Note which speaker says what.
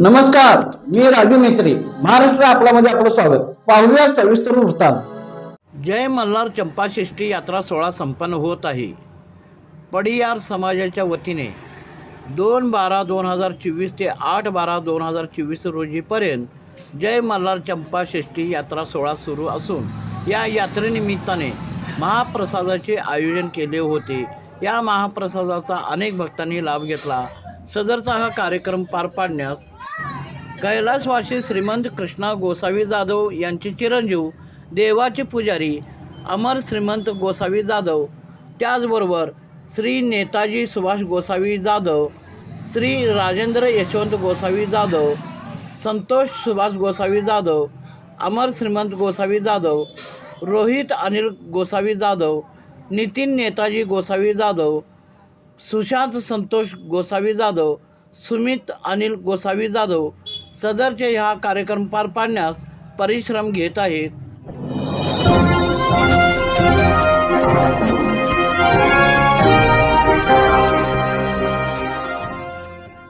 Speaker 1: नमस्कार मी राजू मेत्री महाराष्ट्र आपल्यामध्ये आपलं स्वागत. पाहूया सविस्तर वृत्तांत.
Speaker 2: जय मल्हार चंपाषष्ठी यात्रा सोहळा संपन्न होत आहे. पडियार समाजाच्या वतीने दोन बारा दोन हजार चोवीस ते आठ बारा दोन हजार चोवीस रोजीपर्यंत जय मल्हार चंपाषष्ठी यात्रा सोहळा सुरू असून या यात्रेनिमित्ताने महाप्रसादाचे आयोजन केले होते. या महाप्रसादाचा अनेक भक्तांनी लाभ घेतला. सदरचा हा कार्यक्रम पार पाडण्यास कैलासवासी श्रीमंत कृष्णा गोसावी जाधव यांचे चिरंजीव देवाचे पुजारी अमर श्रीमंत गोसावी जाधव. त्याचबरोबर श्री नेताजी सुभाष गोसावी जाधव श्री राजेंद्र यशवंत गोसावी जाधव संतोष सुभाष गोसावी जाधव अमर श्रीमंत गोसावी जाधव रोहित अनिल गोसावी जाधव नितीन नेताजी गोसावी जाधव सुशांत संतोष गोसावी जाधव सुमित अनिल गोसावी जाधव सदरचे हा कार्यक्रम पार पाडण्यास परिश्रम घेत आहेत.